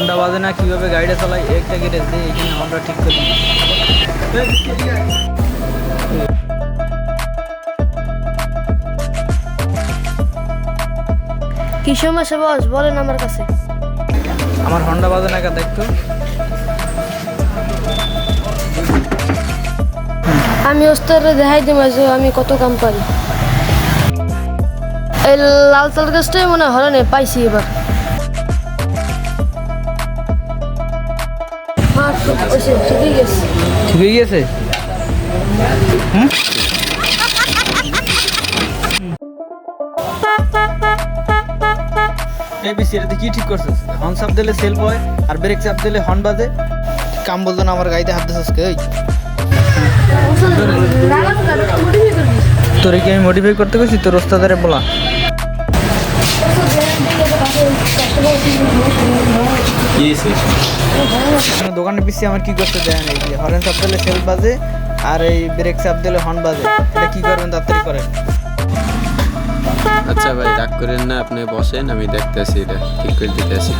Honda বাজে না কীভাবে গাড়িটা চালাই? একটা গ্যারেজ দিয়ে এখানে হন্ডা ঠিক করে কি সমস্যা বস? বলেন আমার কাছে। আমার হন্ডা বাজে না কা দেখতো? আমি ওস্তাদে দেখাই দিই যে আমি কত কাম পারি। এই লাল তাল গাছটাই মনে হয় পাইছি এবার। ঠিক ঠিকই গেছে। হয়ে হুম? এই এটা কি ঠিক করছিস? হর্ন চাপ দিলে সেলফ হয় আর ব্রেক চাপ দিলে হর্ন বাজে। কাম বলতো না আমার গাড়িতে হাত দিছিস কে? তোরে কি আমি মডিফাই করতে গেছি তোর ওস্তাদারে বলা। এখানে দোকানে পিছিয়ে আমার কি করতে দেয় না এই হরেন চাপ দিলে সেল বাজে আর এই ব্রেক চাপ দিলে হর্ন বাজে। এটা কি করবেন তাড়াতাড়ি করেন। আচ্ছা ভাই রাগ করেন না আপনি বসেন আমি দেখতেছি এটা ঠিক করে দিতেছি।